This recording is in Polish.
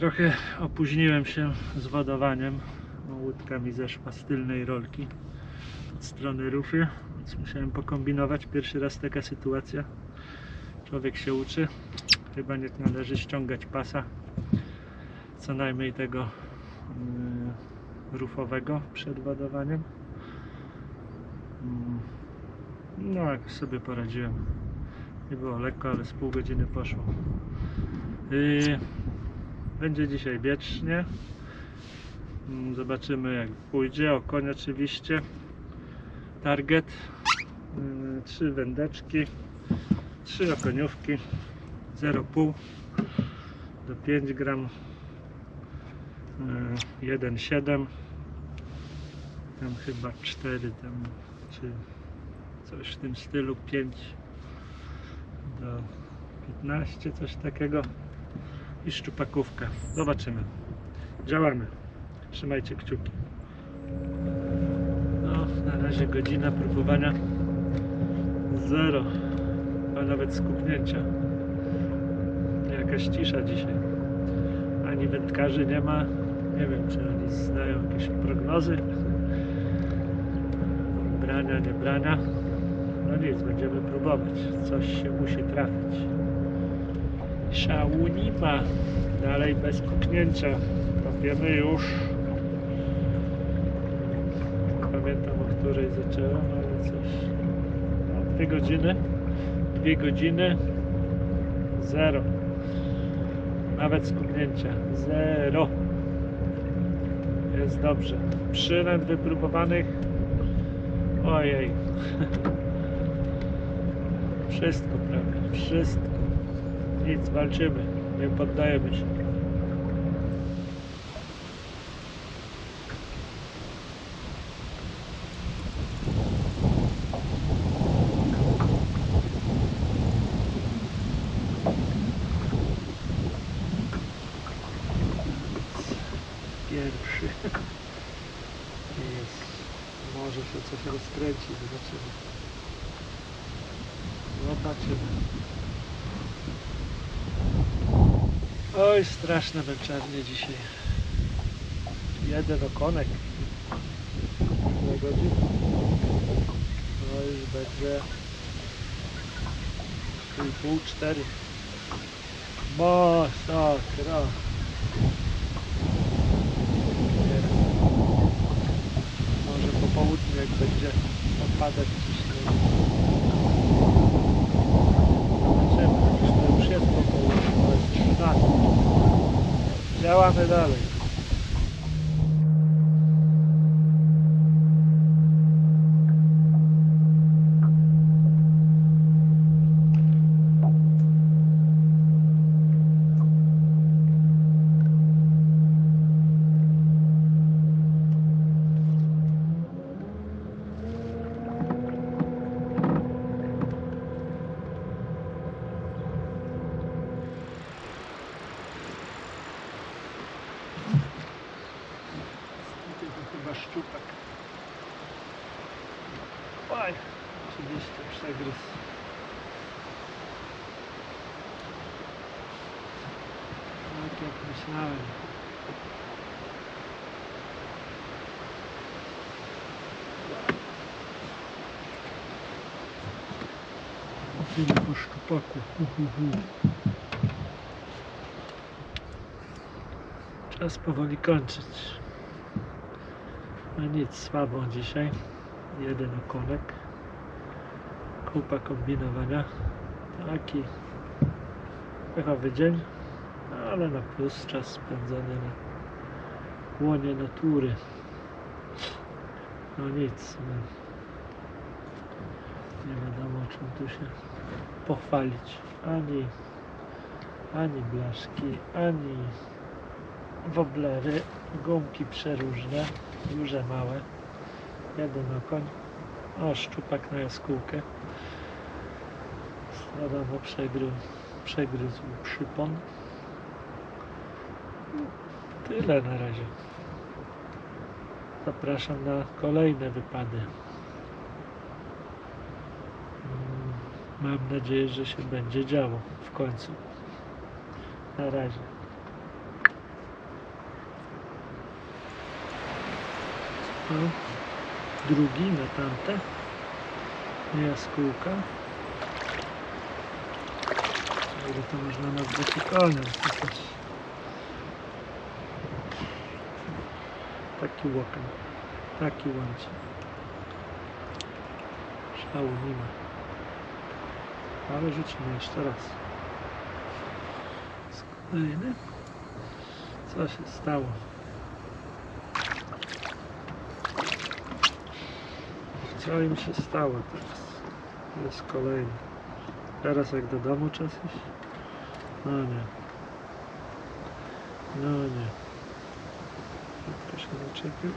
Trochę opóźniłem się z wodowaniem. Łódka mi zeszła z tylnej rolki od strony rufy, więc musiałem pokombinować. Pierwszy raz taka sytuacja. Człowiek się uczy. Chyba nie należy ściągać pasa, co najmniej tego yy, rufowego przed wodowaniem. Mm, No, jak sobie poradziłem. Nie było lekko, ale z pół godziny poszło. Yy, będzie dzisiaj wiecznie. Mm, Zobaczymy jak pójdzie. Okoń oczywiście. Target. Yy, Trzy wędeczki. Trzy okoniówki. 0,5 do 5 gram. Yy, 1,7 tam chyba 4 tam czy coś w tym stylu 5 do 15 coś takiego i szczupakówka. Zobaczymy. Działamy. Trzymajcie kciuki. No, na razie godzina próbowania. Zero. A nawet skupnięcia. Jakaś cisza dzisiaj. Ani wędkarzy nie ma. Nie wiem, czy oni znają jakieś prognozy. Brania, nie brania. No nic, będziemy próbować. Coś się musi trafić. Szału nie ma. Dalej bez kuknięcia. To wiemy już. Pamiętam o której zacząłem, ale coś. No, dwie godziny. Dwie godziny. Zero. Nawet skubnięcia. Zero. Jest dobrze. Przynęt wypróbowanych. Ojej. Wszystko prawie. Wszystko. Nic, walczymy. Nie poddajemy się. Pierwszy. Jest. Może się coś rozkręci. Zobaczymy. Zobaczymy. Oj, straszne męczarnie dzisiaj. Jeden okonek. Dwie godziny. No już będzie 3,5, 4. Masakra. Nie. Może po południu jak będzie opadać ciśnienie. Zobaczymy. Przecież to już jest po południu. To jest 13. Działamy dalej. Tutaj chyba szczupak. Oj, oczywiście przegryz. Tak jak myślałem. Tyle po szczupaku. Czas powoli kończyć. No nic, słabo dzisiaj. Jeden okonek. Kupa kombinowania. Taki pechowy dzień, ale na plus czas spędzony na łonie natury. No nic. No. Nie wiadomo czym tu się pochwalić. Ani, ani blaszki, ani woblery, gumki przeróżne, duże, małe, jeden okoń, o szczupak na jaskółkę, wiadomo przegryzł, przegryzł przypon. Tyle na razie. Zapraszam na kolejne wypady. Mm, Mam nadzieję, że się będzie działo w końcu. Na razie. Drugi na tamte. Jaskółka. Ile to można koniem przecież. Taki łokan. Taki łączy. Szału nie ma. Ale rzucimy jeszcze raz. Jest Kolejny. Co się stało? Co im się stało teraz? Jest kolejny. Teraz jak do domu czas iść? No nie. No nie. Się zaczepił.